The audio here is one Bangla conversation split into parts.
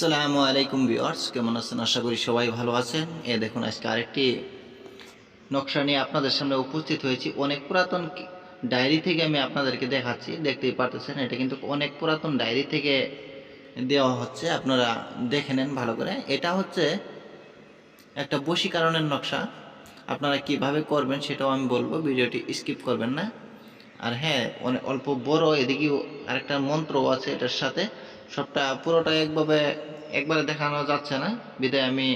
আসসালামু আলাইকুম ভিউয়ার্স, কেমন আছেন? আশা করি সবাই ভালো আছেন। এ দেখুন, আজকে আরেকটি নকশা নিয়ে আপনাদের সামনে উপস্থিত হয়েছি। অনেক পুরাতন ডায়েরি থেকে আমি আপনাদেরকে দেখাচ্ছি। দেখতেই পারতেছেন, এটা কিন্তু অনেক পুরাতন ডায়েরি থেকে দেওয়া হচ্ছে। আপনারা দেখে নেন ভালো করে। এটা হচ্ছে একটা বশীকরণের নকশা। আপনারা কীভাবে করবেন সেটাও আমি বলব, ভিডিওটি স্কিপ করবেন না। আর হ্যাঁ অনেক অল্প বড়, এদিকেও আরেকটা মন্ত্রও আছে এটার সাথে। সবটা পুরোটা একভাবে, একবারে দেখানো যাচ্ছে না। বিদায় আমি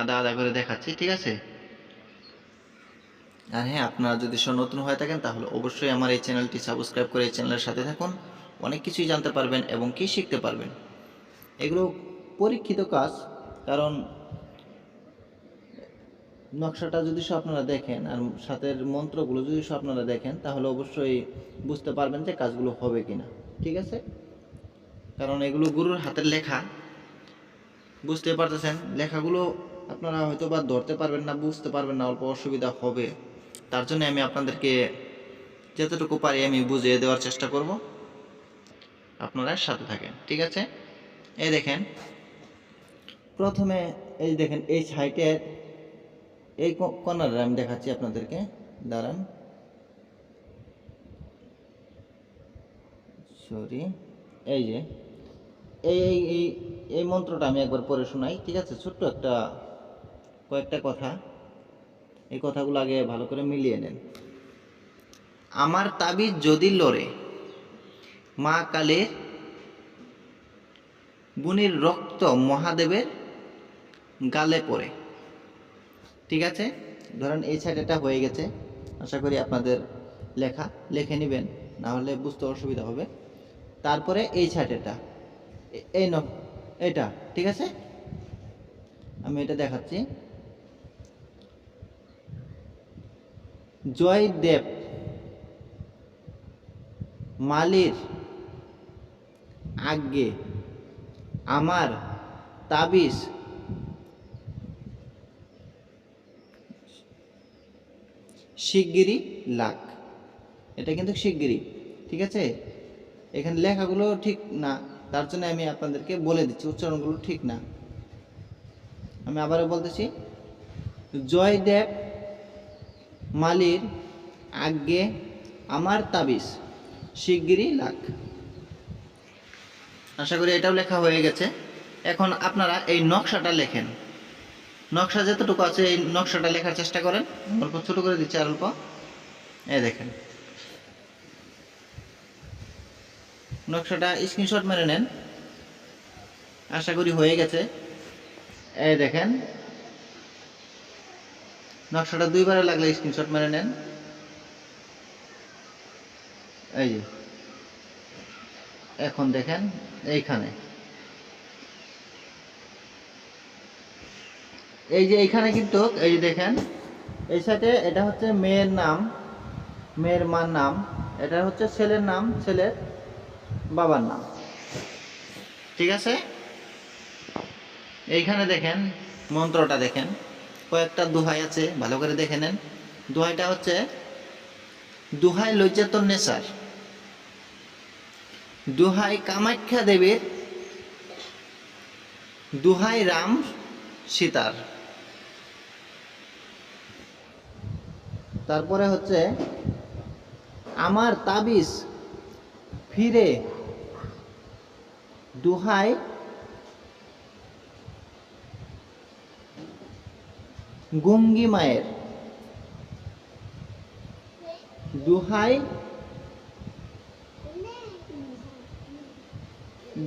আদা আদা করে দেখাচ্ছি, ঠিক আছে? আর হ্যাঁ আপনারা যদি সব নতুন হয়ে থাকেন, তাহলে অবশ্যই আমার এই চ্যানেলটি সাবস্ক্রাইব করে এই চ্যানেলের সাথে থাকুন। অনেক কিছুই জানতে পারবেন এবং কি শিখতে পারবেন। এগুলো পরীক্ষিত কাজ, কারণ নকশাটা যদি সব আপনারা দেখেন আর সাথের মন্ত্রগুলো যদি সব আপনারা দেখেন, তাহলে অবশ্যই বুঝতে পারবেন যে কাজগুলো হবে কিনা, ঠিক আছে? কারণ এগুলো গুরুর হাতের লেখা। বুঝতে পারতেছেন? লেখাগুলো আপনারা হয়তো বা ধরতে পারবেন না, বুঝতে পারবেন না, অল্প অসুবিধা হবে। তার জন্য আমি আপনাদেরকে যতটুকু পারি আমি বুঝিয়ে দেওয়ার চেষ্টা করব। আপনারা সাথে থাকেন, ঠিক আছে? এই দেখেন, প্রথমে এই দেখেন, এই সাইটের এই কর্নারে আমি দেখাচ্ছি আপনাদেরকে। দাঁড়ান। সরি, এই যে। এই এই এই এই মন্ত্রটা আমি একবার পড়ে শোনাই, ঠিক আছে? ছোট্ট একটা, কয়েকটা কথা। এই কথাগুলো আগে ভালো করে মিলিয়ে নেন। আমার তাবিজ যদি লড়ে, মা কালের বুনির রক্ত মহাদেবের গালে পড়ে। ঠিক আছে? ধরেন এই সাইডেটা হয়ে গেছে। আশা করি আপনাদের লেখা লিখে নেবেন, না হলে বুঝতে অসুবিধা হবে। তারপরে এই সাইডেটা এই ন এটা, ঠিক আছে? আমি এটা দেখাচ্ছি। জয় দেব মালির আজ্ঞে, আমার তাবিজ। শিগগিরই লাখ। এটা কিন্তু শিগগিরই, ঠিক আছে? এখানে লেখাগুলো ঠিক না। তার জন্য আমি আপনাদেরকে বলে দিচ্ছি, উচ্চারণগুলো ঠিক না। আমি আবারও বলতেছি জয়দেব মালির আজ্ঞে আমার তাবিজ, শিগগিরই লাখ। আশা করি এটাও লেখা হয়ে গেছে। এখন আপনারা এই নকশাটা লেখেন। নকশা যতটুকু আছে, এই নকশাটা লেখার চেষ্টা করেন। অল্প ছোট করে দিচ্ছি আর অল্প। এ দেখেন। নকশাটা স্ক্রিনশট মেরে নেন। আশা করি হয়ে গেছে। এই দেখেন। নকশাটা দুইবারে লাগলে স্ক্রিনশট মেরে নেন। এই যে। এখন দেখেন, এইখানে। এই যে এইখানে কিন্তু, এই যে দেখেন, এই সাইডে এটা হচ্ছে মেয়ের নাম, মেয়ের মার নাম। এটা হচ্ছে ছেলের নাম, ছেলের বাবার নাম। ঠিক আছে? এইখানে দেখেন, মন্ত্রটা দেখেন। কয়েকটা দোহাই আছে, ভালো করে দেখে নেন। দোহাইটা হচ্ছে, দোহাই লজ্জাতন নেশার। দোহাই কামাখ্যা দেবীর, দোহাই রাম সীতার। তারপরে হচ্ছে, আমার তাবিজ ফিরে। দুহাই গুঙ্গি মায়ের। দুহাই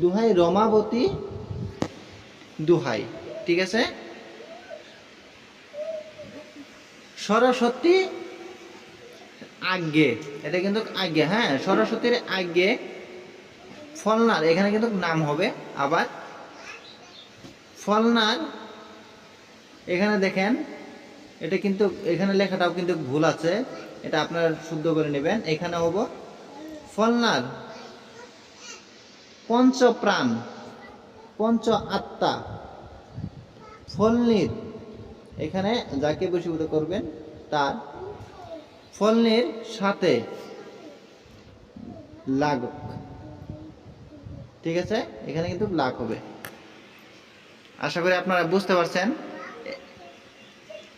দুহাই রমাবতী। দুহাই ঠিক আছে? সরস্বতী আজ্ঞে এটা কিন্তু আজ্ঞে হ্যাঁ সরস্বতীর আজ্ঞে ফলনার, এখানে কিন্তু নাম হবে, আবার ফলনার, এখানে দেখেন, এটা কিন্তু, এখানে লেখাটাও কিন্তু ভুল আছে, এটা আপনারা শুদ্ধ করে নেবেন, এখানে হব ফলনার পঞ্চপ্রাণ, পঞ্চ আত্মা, ফলনির, এখানে যাকে বশীভূত করবেন, তার ফলনির সাথে লাগুক। ঠিক আছে? এখানে কিন্তু লাখ হবে। আশা করি আপনারা বুঝতে পারছেন।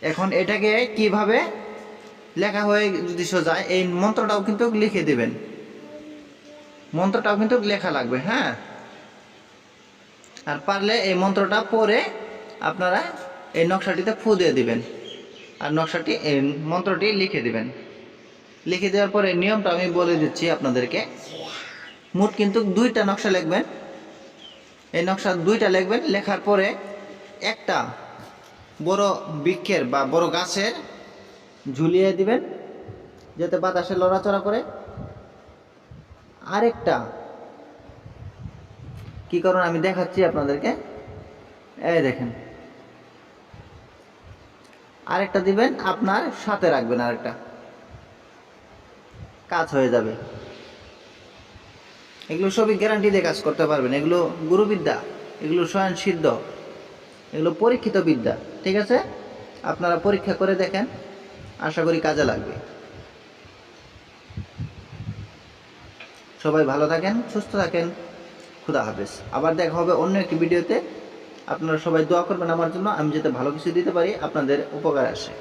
এখন এটাকে কীভাবে লেখা হয়ে যদি সোজায়, এই মন্ত্রটাও কিন্তু লিখে দিবেন। মন্ত্রটাও কিন্তু লেখা লাগবে হ্যাঁ? আর পারলে এই মন্ত্রটা পরে আপনারা এই নকশাটিতে ফু দিয়ে দিবেন। আর নকশাটি, এই মন্ত্রটি লিখে দিবেন। লিখে দেওয়ার পরে নিয়মটা আমি বলে দিচ্ছি আপনাদেরকে। মোট কিন্তু দুইটা নকশা লিখবেন। এই নকশা দুইটা লিখবেন। লেখার পরে একটা বড় বৃক্ষের বা বড় গাছের ঝুলিয়ে দিবেন, যাতে বাতাসে লড়াচড়া করে। আরেকটা কি করুন, আমি দেখাচ্ছি আপনাদেরকে। এই দেখেন। আরেকটা দিবেন, আপনার সাথে রাখবেন আরেকটা। কাজ হয়ে যাবে। এগুলো সবই গ্যারান্টি দিয়ে কাজ করতে পারবেন। এগুলো গুরুবিদ্যা, এগুলো স্বয়ং সিদ্ধ এগুলো পরীক্ষিত বিদ্যা, ঠিক আছে? আপনারা পরীক্ষা করে দেখেন, আশা করি কাজে লাগবে। সবাই ভালো থাকেন, সুস্থ থাকেন, খুদা হাফেজ। আবার দেখা হবে অন্য একটি ভিডিওতে। আপনারা সবাই দোয়া করবেন আমার জন্য, আমি যাতে ভালো কিছু দিতে পারি, আপনাদের উপকার আসে।